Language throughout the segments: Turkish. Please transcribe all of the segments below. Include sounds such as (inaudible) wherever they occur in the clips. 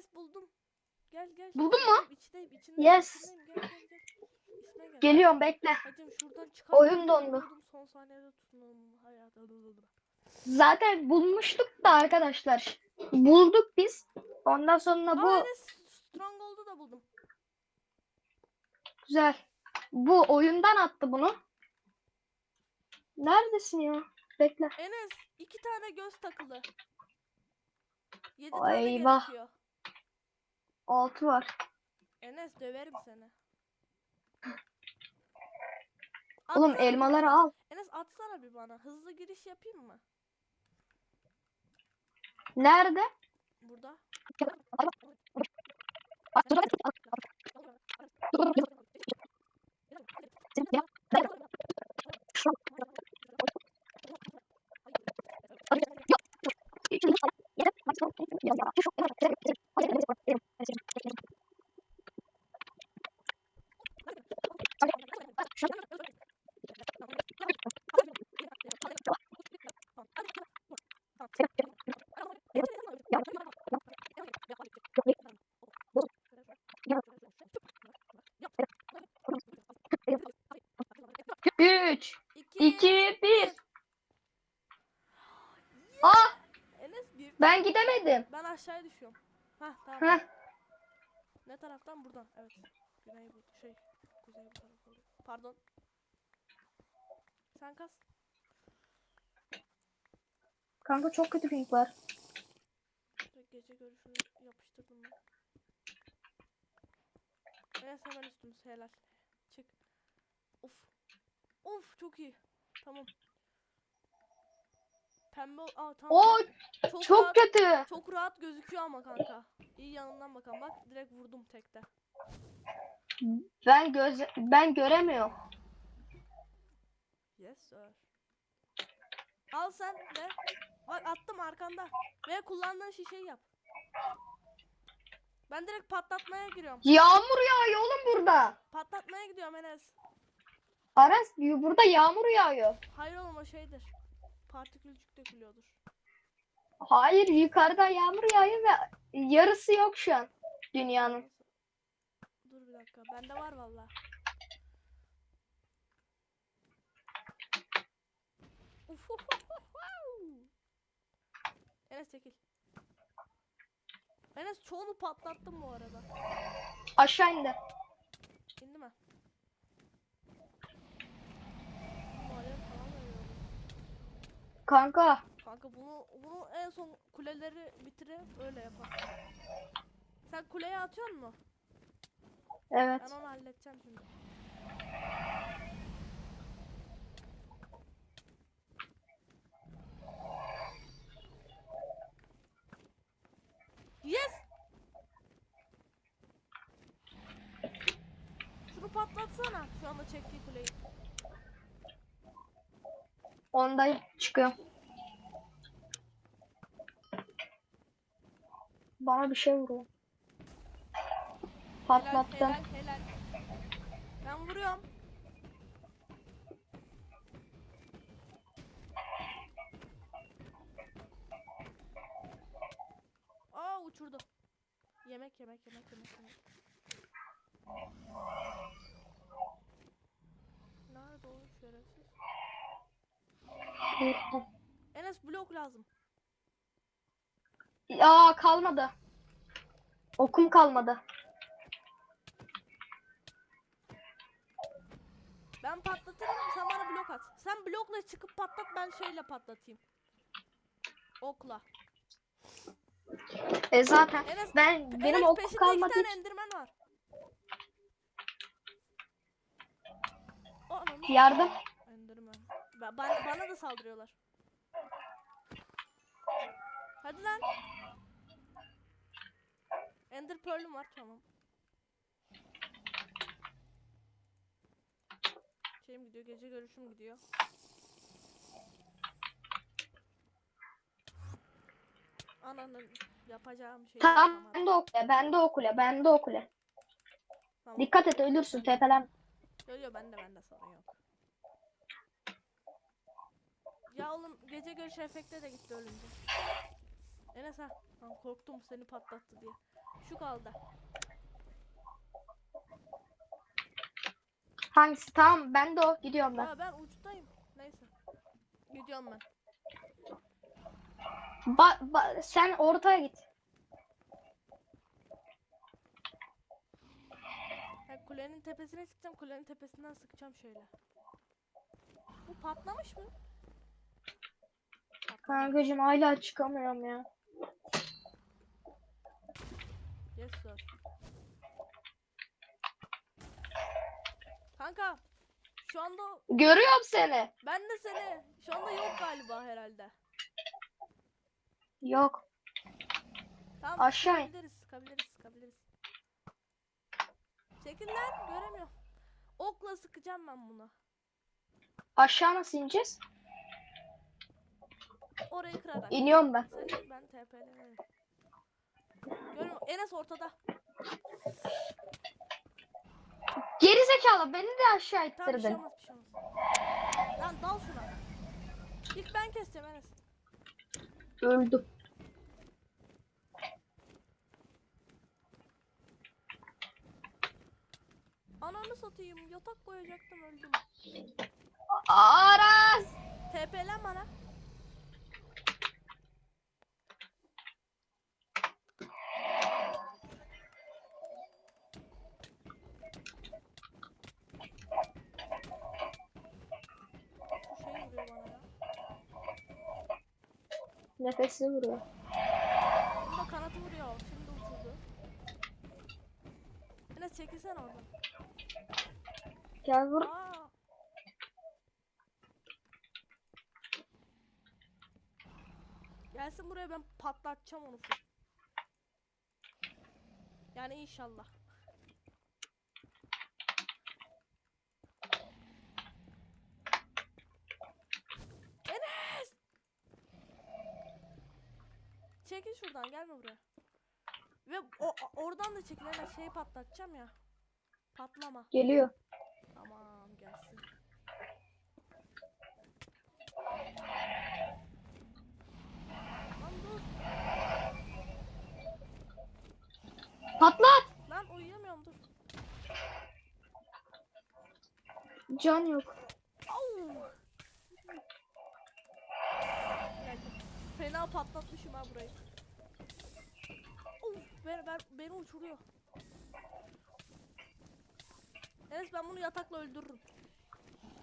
Enes buldum. Gel gel. Buldun mu? İçindeyim içindeyim. Yes. içindeyim. Gel gel gel. İsme gel. Geliyorum bekle. Hacım şuradan çıkar. Oyun dondu. Son saniyede tutunum hayata. Zaten bulmuştuk da arkadaşlar. Bulduk biz. Ondan sonra Bu... Aa Stronghold'u da buldum. güzel. Bu oyundan attı bunu. Neredesin ya? Bekle. Enes iki tane göz takılı. Yedi Ay, tane eyvah. gerekiyor. Altı var. Enes döverim seni. (laughs) Oğlum bir elmaları al. Enes atsana bir bana. Hızlı giriş yapayım mı? Nerede? Burada. (laughs) Üç, İki. iki, bir. Ah Enes bir. Ben gidemedim. Ben aşağıya düşüyorum. Hah tamam. Heh. Ne taraftan? Buradan. Evet. Güney bu şey. Kuzey bu taraf oluyor. Pardon. Sen kas. Kanka çok kötü ping var. Gece görüşünü yapıştırdım ben. Enes hemen üstümüz helal. Çık. Of. Of çok iyi. Tamam. Pembe Aa tamam. Oo çok, çok rahat, kötü. çok rahat gözüküyor ama kanka. İyi yanından bakalım bak direkt vurdum tekte. Ben göz ben göremiyorum. Yes sir. Al sen de. Bak attım arkanda. Ve kullandığın şişeyi yap. Ben direkt patlatmaya giriyorum. Yağmur yağıyor oğlum burada. Patlatmaya gidiyorum Enes. Aras burada yağmur yağıyor. Hayır oğlum o şeydir. Partikülcük dökülüyordur. Hayır yukarıda yağmur yağıyor ve yarısı yok şu an dünyanın. Dur bir dakika. Bende var valla. Uf, uf, uf, uf. Enes çekil. Enes çoğunu patlattım bu arada. Aşağı indi. İndi mi? Kanka Kanka bunu bunu en son kuleleri bitirip öyle yapalım. Sen kuleye atıyor mu? evet. Ben onu halledeceğim şimdi. Yes! Şunu patlatsana şu anda çektiği kuleyi. Ondayım çıkıyorum. Bana bir şey vuruyor. Patlattım. Helal, helal, helal. Ben vuruyorum. Aa uçurdu. Yemek yemek yemek yemek yemek. Nerede o şerefsiz? Enes blok lazım. Ya kalmadı. Okum kalmadı. Ben patlatırım sen bana blok at. Sen blokla çıkıp patlat ben şeyle patlatayım. Okla. E zaten Enes, ben benim Enes okum peşinde kalmadı. iki tane endirmen var. O ananı Yardım. Ba- bana, bana da saldırıyorlar. Hadi lan. Ender Pearl'üm var tamam. Şeyim gidiyor, gece görüşüm gidiyor. Ananın yapacağım şey Tamam ben de o kule, ben de o kule, ben de o kule. Tamam. Dikkat et ölürsün tepelen. Yo yo bende bende sorun yok. Ya oğlum gece görüş efekte de gitti ölünce. Enes ha. Lan korktum seni patlattı diye. Şu kaldı. Hangisi? Tamam ben de o. Gidiyorum ben. Ha ben uçtayım. Neyse. Gidiyorum ben. Ba- ba- sen ortaya git. Ha, kulenin tepesine çıkacağım. Kulenin tepesinden sıkacağım şöyle. Bu patlamış mı? Kankacığım hala çıkamıyorum ya. Yes sir. Kanka şu anda Görüyorum seni. ben de seni şu anda yok galiba herhalde. Yok. Tamam Aşağı in. sıkabiliriz sıkabiliriz sıkabiliriz. Çekil lan göremiyorum. Okla sıkacağım ben bunu. Aşağı nasıl ineceğiz? Orayı kırarak. İniyorum ben. Seni ben TP'lenirim. Görüyorum Enes ortada. Geri zekalı beni de aşağı Tamam bir şey ittirdin. olmaz bir şey olmaz. Lan dal şuna. İlk ben keseceğim Enes. Öldüm. Ananı satayım yatak koyacaktım öldüm. Aras! TP'len bana. Şu şey vuruyor bana ya. Nefesi vuruyor. Bunu da kanatı vuruyor. Şimdi uçurdu. Enes çekilsene oradan. Gel vur. Aa. Gelsin buraya ben patlatacağım onu. Yani inşallah. Enes! Çekil şuradan gelme buraya. Ve o, oradan da çekil Enes şeyi patlatacağım ya. Patlama. Geliyor. Tamam gelsin. Lan dur. Patlat! Lan uyuyamıyorum dur. Can yok. Au. Fena patlatmışım ha burayı. Ben, ben, beni uçuruyor. Enes ben bunu yatakla öldürürüm.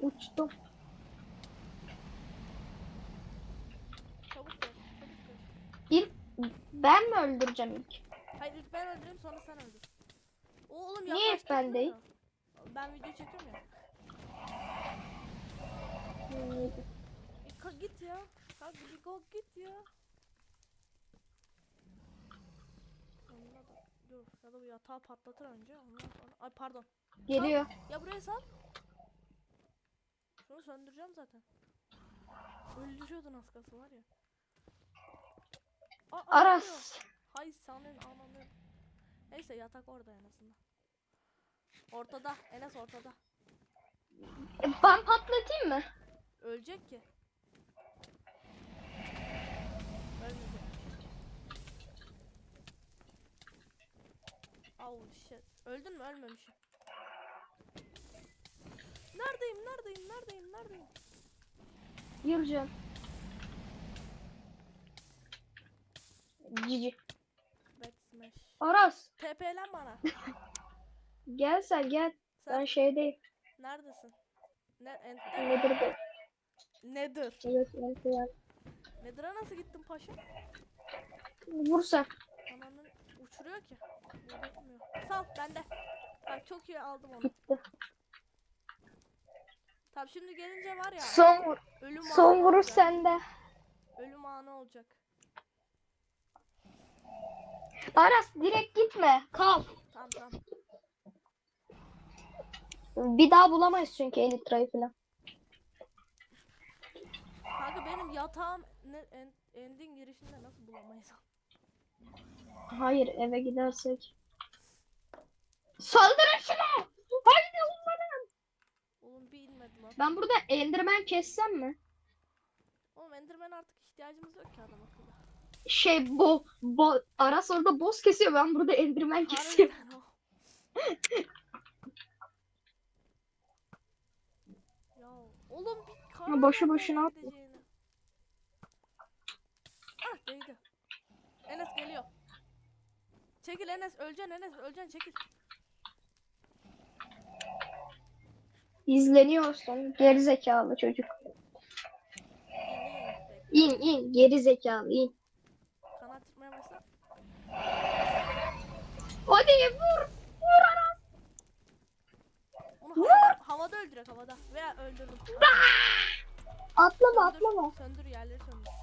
Uçtum. Çabuk gel. Çabuk gel. İlk ben mi öldüreceğim ilk? Hayır ilk ben öldüreyim sonra sen öldür. O oğlum Niye yaklaştık ben mı değil? Ben video çekiyorum ya. Hmm, Bir ka- git ya. Kanka bir kalk git ya. Onunla da dur ya da bu yatağı patlatır önce ondan sonra. Ay pardon. Geliyor. Ya buraya sal. Şunu söndüreceğim zaten. Öldürüyordun az kalsın var ya. Aa. Aras. Hay senin ananı. Neyse yatak orada en azından. Ortada. Enes ortada. E, Ben patlatayım mı? Ölecek ki. Oh shit. Öldün mü? Ölmemişim. Neredeyim? Neredeyim? Neredeyim? Neredeyim? Yürüyeceğim. Cici. Back smash. Aras. TP'len bana. (laughs) Gel sen gel. Sen Ben şeydeyim. neredesin? Ne enter? Nedir bu? Nedir? Evet, evet, evet. Nedir'e nasıl gittin paşa? Ananın uçuruyor ki. Vurdurtmuyor. Sal bende. Bak çok iyi aldım onu. Tamam şimdi gelince var ya. Son vur. Ölüm Son vuruş olacak. sende. Ölüm anı olacak. Aras direkt gitme. Kal. Tamam tamam. Bir daha bulamayız çünkü elitrayı falan. Kanka benim yatağım ne, en, ending girişinde nasıl bulamayız? Hayır eve gidersek. Saldırın şuna! Haydi onların! Oğlum bir inmedi lan. Ben burada Enderman kessem mi? Oğlum Enderman artık ihtiyacımız yok ki adam akıllı. şey bo, bo Aras orada boss kesiyor ben burada Enderman kesiyorum. (laughs) Ya oğlum bir karar boşu boşuna atma. Ah değdi. Enes geliyor. Çekil Enes öleceksin Enes öleceksin çekil. İzleniyorsun geri zekalı çocuk. İn in geri zekalı in. Kanat tutmaya başla. Hadi vur. Vur Aras. Onu havada, havada öldürek havada. Veya öldürdüm. Atlama atlama. söndür yerleri söndür.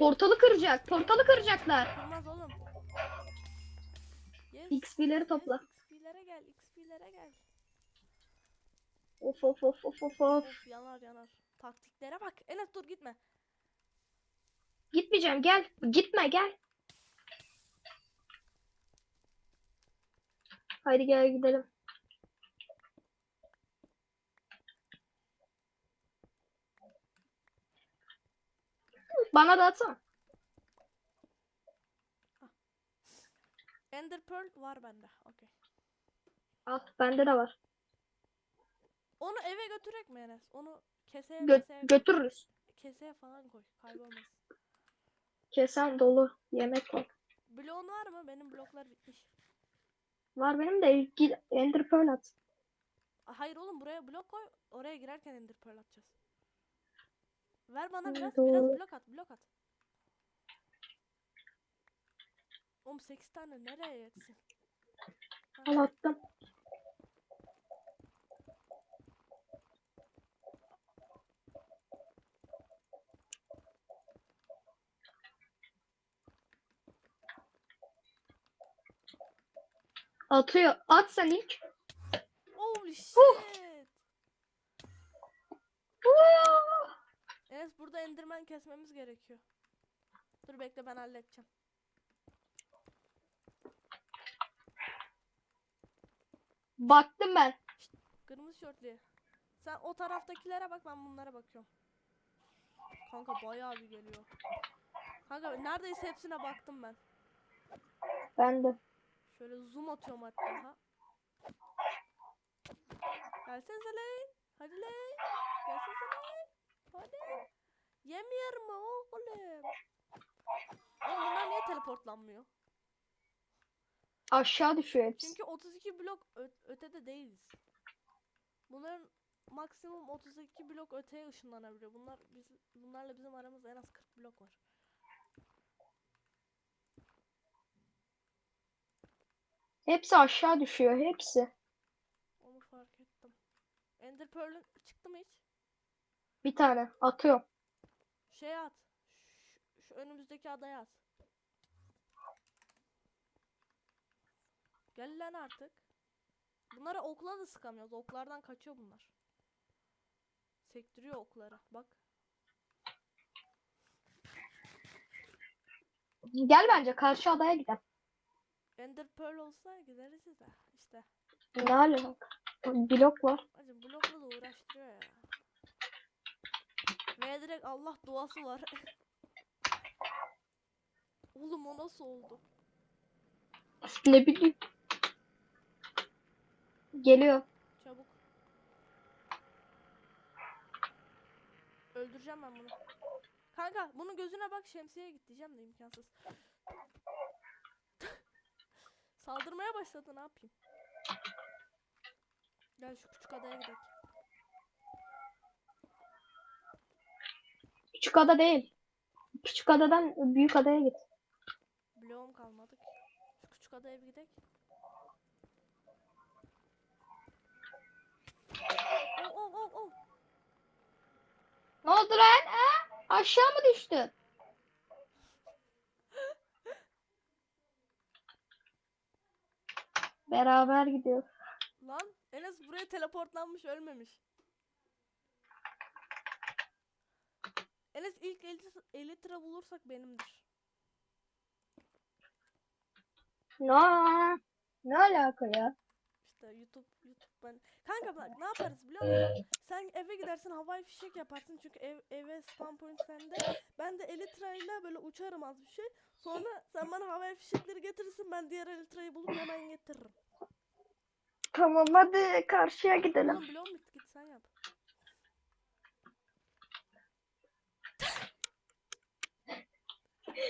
Portalı kıracak. Portalı kıracaklar. Kırmaz oğlum. Yes. XP'leri topla. Yes, XP'lere gel, XP'lere gel. Of of of of of of. Of yanar yanar. Taktiklere bak. Enes dur gitme. Gitmeyeceğim gel. Gitme gel. Haydi gel gidelim. Bana da atsana. Ender Pearl var bende. Okey. Al bende de var. Onu eve götürek mi Enes? Onu keseye Gö- keseye, götürürüz. keseye falan koy. Kaybolmaz. Kesen dolu yemek var. Bloğun var mı? Benim bloklar bitmiş. Var benim de git Ender Pearl at. Hayır oğlum buraya blok koy. Oraya girerken Ender Pearl atacağız. Ver bana biraz. Biraz blok at. Blok at. Oğlum 8 tane nereye yetsin? Al attım. Atıyor. At sen ilk. Holy shit. Vuuu! Enes burada Enderman kesmemiz gerekiyor. Dur bekle ben halledeceğim. Baktım ben. Kırmızı şortlu. Sen o taraftakilere bak ben bunlara bakıyorum. Kanka bayağı bir geliyor. Kanka neredeyse hepsine baktım ben. Ben de. Şöyle zoom atıyorum hatta. Ha. Gelsenize lan. Hadi lan. Gelsenize lan. Hadi. Yemiyor mu oğlum? Oğlum bunlar niye teleportlanmıyor? Aşağı düşüyor hepsi. Çünkü 32 blok ötede değiliz. Bunların maksimum 32 blok öteye ışınlanabiliyor. Bunlar biz bunlarla bizim aramızda en az 40 blok var. Hepsi aşağı düşüyor. Hepsi. Onu fark ettim. Ender Pearl'ün çıktı mı hiç? Bir tane. Atıyorum. Şey at. Şu, şu önümüzdeki adaya at. Gel lan artık. Bunlara okla da sıkamıyoruz. Oklardan kaçıyor bunlar. Sektiriyor okları. Bak. Gel bence karşı adaya gidelim. Ender Pearl olsa gideriz de. İşte. Ne alaka? Blok var. Hacı blokla da uğraştırıyor ya. Ve direkt Allah duası var. (laughs) Oğlum o nasıl oldu? Ne bileyim. Geliyor. Çabuk. Öldüreceğim ben bunu. Kanka bunun gözüne bak şemsiyeye git diyeceğim de imkansız. (laughs) Saldırmaya başladı ne yapayım? Gel şu küçük adaya gidelim. Küçük ada değil. Küçük adadan büyük adaya git. Bloğum kalmadı ki. Şu küçük adaya bir gidelim. Oh oh oh oh. Ne oldu lan? Ha? Aşağı mı düştün? (laughs) Beraber gidiyor. Lan Enes buraya teleportlanmış ölmemiş. Enes ilk elit- elitra bulursak benimdir. Ne? Ne alaka ya? İşte YouTube YouTube ben. Kanka bak ne yaparız biliyor musun? Sen eve gidersin havai fişek yaparsın çünkü ev, eve spawn point sende. Ben de elitrayla böyle uçarım az bir şey. Sonra sen bana havai fişekleri getirirsin ben diğer elitrayı bulup hemen getiririm. Tamam hadi karşıya gidelim. Oğlum bloğum bitti git sen yap.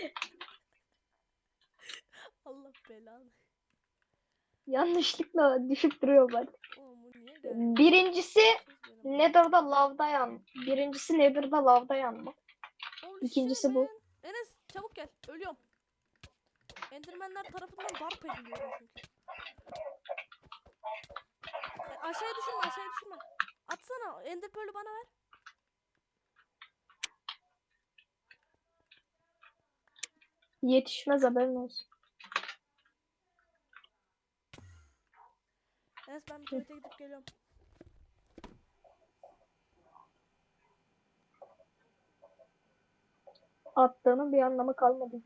(laughs) Allah belanı. Yanlışlıkla düşüp duruyor bak. Oğlum? Birincisi. Nether'da lavda yan. Birincisi Nether'da lavda yanma. Oğlum İkincisi bu. Enes çabuk gel. Ölüyorum. Endermenler tarafından darp ediliyorum çünkü. E, aşağıya düşürme aşağıya düşürme. Atsana Ender Pearl'ü bana ver. Yetişmez haberin olsun. Enes ben bir tuvalete gidip geliyorum. Attığının bir anlamı kalmadı.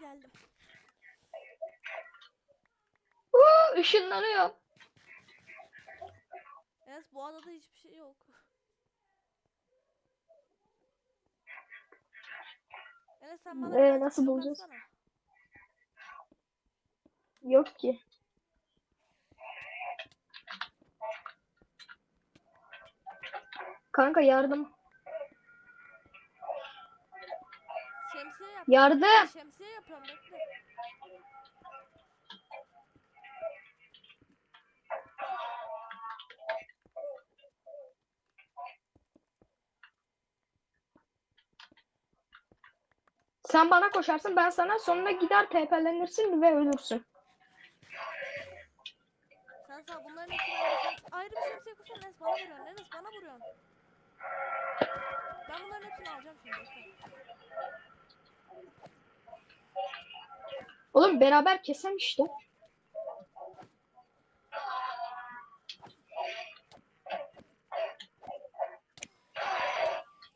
Geldim. Uuu ışınlanıyor. Enes bu adada hiçbir şey yok. Enes sen bana Ee, nasıl bulacağız? atsana. Yok ki. Kanka yardım. Şemsiye yap. Yardım. Şemsiye yapıyorum bekle. Sen bana koşarsın ben sana sonra gider TP'lenirsin ve ölürsün. Sen sağ bunların hepsini alırsan ayrı bir şemsiye kursan Enes bana vuruyorsun. Enes bana vuruyorsun. Ben bunların hepsini alacağım şimdi. Oğlum beraber kesem işte.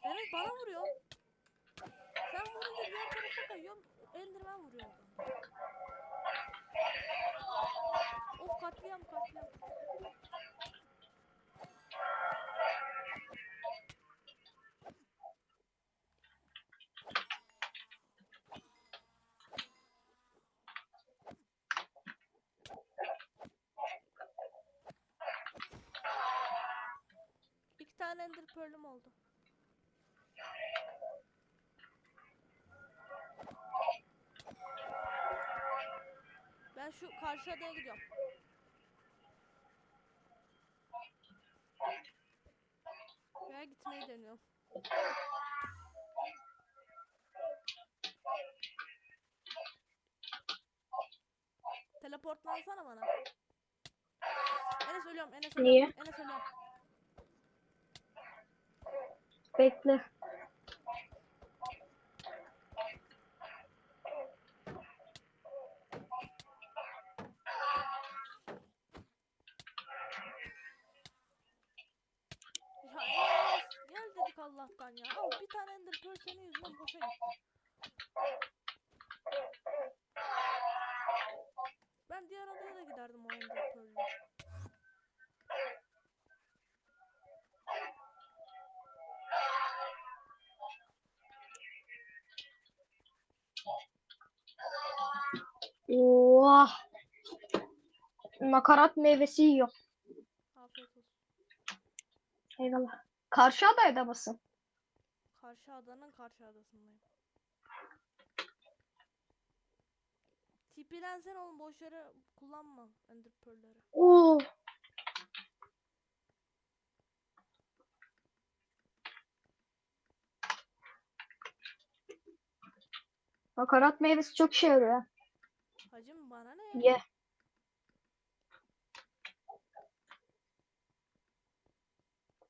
Enes bana vuruyor. Sen vurunca diğer tarafa kayıyorum. Enderman vuruyor. Of katliam katliam. Pearl'üm oldu. Ben şu karşı adaya gidiyorum. Veya gitmeyi deniyorum. Teleportlansana bana. Enes ölüyorum, Enes ölüyorum. Niye? Enes ölüyorum. Bekle. Oha. Nakarat meyvesi yiyor. Afiyet olsun. Eyvallah. Karşı adayda mısın? Karşı adanın karşı adasındayım. TP'lensen oğlum boş yere kullanma Ender Pearl'leri. Oo. Nakarat meyvesi çok işe yarıyor. Ye.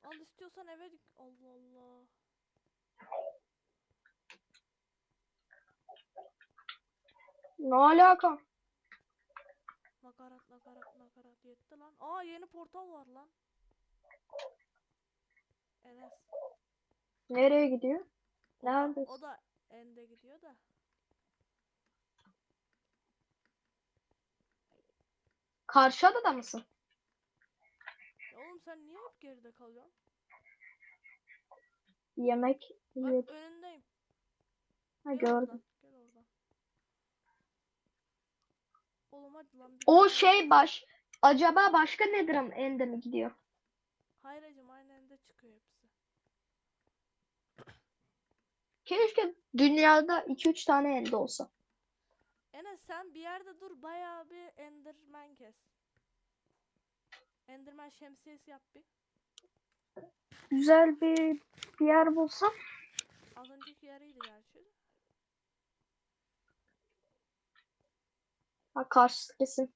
Al istiyorsan eve dik. Allah Allah. Ne alaka? Nakarat nakarat nakarat yetti lan. Aa yeni portal var lan. Enes. Nereye gidiyor? Neredesin? o da ende gidiyor da. Karşı adada mısın? Ya oğlum sen niye hep geride kalıyorsun? Yemek Bak yiyordum. önündeyim. Ha Gel gördüm. oradan. Gel oradan. Oğlum hadi lan. bir O şey baş. Acaba başka Nether'ım ende mi gidiyor? Hayır hacım aynı ende çıkıyor hepsi. Keşke dünyada 2-3 tane ende olsa. Enes sen bir yerde dur bayağı bir Enderman kes. Enderman şemsiyesi yap bir. Güzel bir, bir yer bulsam. Az önceki yarıydı gerçi. Ha karşısı kesin.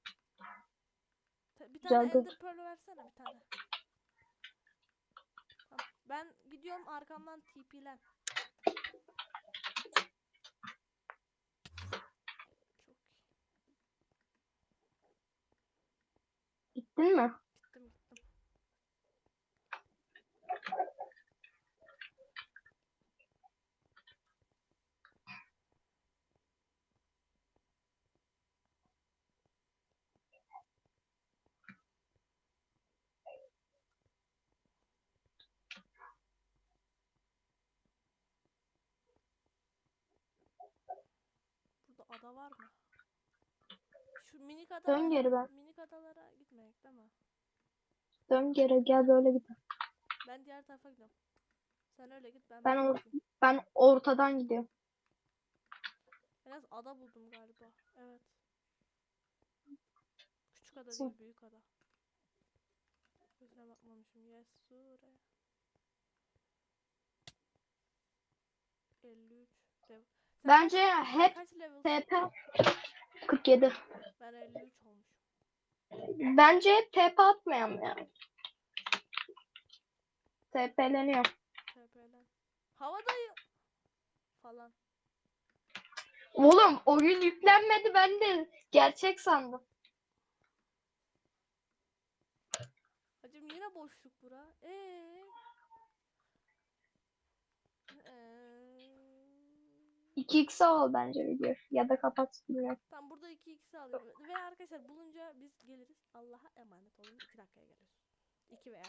Bir tane Güzel dur. Ender Pearl versene bir tane. Ben gidiyorum arkamdan TP'len. Çok iyi. Gittin mi? Gittim gittim. Burada ada var mı? Şu minik Dön adalara, geri ben. minik adalara gitmeyek değil mi? Dön geri gel böyle gidelim. Ben diğer tarafa gidiyorum. Sen öyle git ben Ben or- gideyim. Ben ortadan gidiyorum. Biraz ada buldum galiba. Evet. Küçük ada değil büyük ada. Gözüne bakmamışım. Yes sure. 53. Dev. Bence hep? TP 47. Ben 53 olmuşum. Bence hep TP atmayalım ya. TP'leniyor. TP'den. Havadayım. Falan. Oğlum oyun yüklenmedi ben de gerçek sandım. Hacım yine boşluk bura. Ee. 2x ol bence video. Ya da kapat bilmiyorum. Tamam burada 2x alıyorum. Ve arkadaşlar bulunca biz geliriz. Allah'a emanet olun. 2 dakikaya geliyoruz. 2 veya